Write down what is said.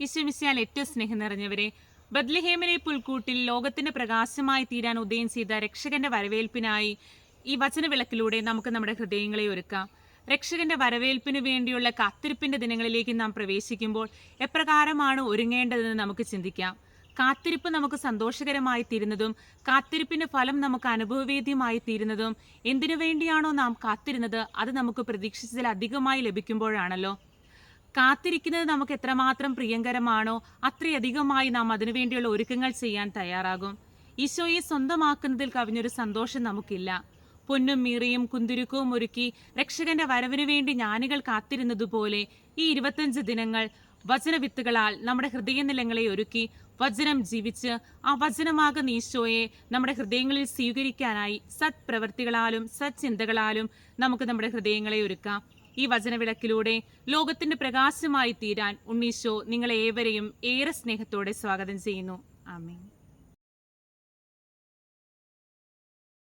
ഈശ്വമിശയാൽ ഏറ്റവും സ്നേഹം നിറഞ്ഞവരെ ബദ്ലഹേമിലെ പുൽക്കൂട്ടിൽ ലോകത്തിന്റെ പ്രകാശമായി തീരാൻ ഉദയം ചെയ്ത രക്ഷകന്റെ വരവേൽപ്പിനായി ഈ വചനവിളക്കിലൂടെ നമുക്ക് നമ്മുടെ ഹൃദയങ്ങളെ ഒരുക്കാം. രക്ഷകന്റെ വരവേൽപ്പിന് വേണ്ടിയുള്ള കാത്തിരിപ്പിന്റെ ദിനങ്ങളിലേക്ക് നാം പ്രവേശിക്കുമ്പോൾ എപ്രകാരമാണ് ഒരുങ്ങേണ്ടതെന്ന് നമുക്ക് ചിന്തിക്കാം. കാത്തിരിപ്പ് നമുക്ക് സന്തോഷകരമായി തീരുന്നതും കാത്തിരിപ്പിന്റെ ഫലം നമുക്ക് അനുഭവവേദ്യമായി തീരുന്നതും എന്തിനു വേണ്ടിയാണോ നാം കാത്തിരുന്നത് അത് നമുക്ക് പ്രതീക്ഷിച്ചതിലധികമായി ലഭിക്കുമ്പോഴാണല്ലോ. കാത്തിരിക്കുന്നത് നമുക്ക് എത്രമാത്രം പ്രിയങ്കരമാണോ അത്രയധികമായി നാം അതിനുവേണ്ടിയുള്ള ഒരുക്കങ്ങൾ ചെയ്യാൻ തയ്യാറാകും. ഈശോയെ സ്വന്തമാക്കുന്നതിൽ കവിഞ്ഞൊരു സന്തോഷം നമുക്കില്ല. പൊന്നും മീറിയും കുന്തിരുക്കവും ഒരുക്കി രക്ഷകന്റെ വരവിനു വേണ്ടി ജ്ഞാനികൾ കാത്തിരുന്നതുപോലെ ഈ ഇരുപത്തഞ്ച് ദിനങ്ങൾ വചനവിത്തുകളാൽ നമ്മുടെ ഹൃദയനിലങ്ങളെ ഒരുക്കി വചനം ജീവിച്ച് ആ വചനമാകുന്ന ഈശോയെ നമ്മുടെ ഹൃദയങ്ങളിൽ സ്വീകരിക്കാനായി സത് പ്രവൃത്തികളാലും സത് ചിന്തകളാലും നമുക്ക് നമ്മുടെ ഹൃദയങ്ങളെ ഒരുക്കാം. ഈ വചനവിളക്കിലൂടെ ലോകത്തിന്റെ പ്രകാശമായി തീരാൻ ഉണ്ണീശോ നിങ്ങളെ ഏവരെയും ഏറെ സ്നേഹത്തോടെ സ്വാഗതം ചെയ്യുന്നു. ആമേൻ.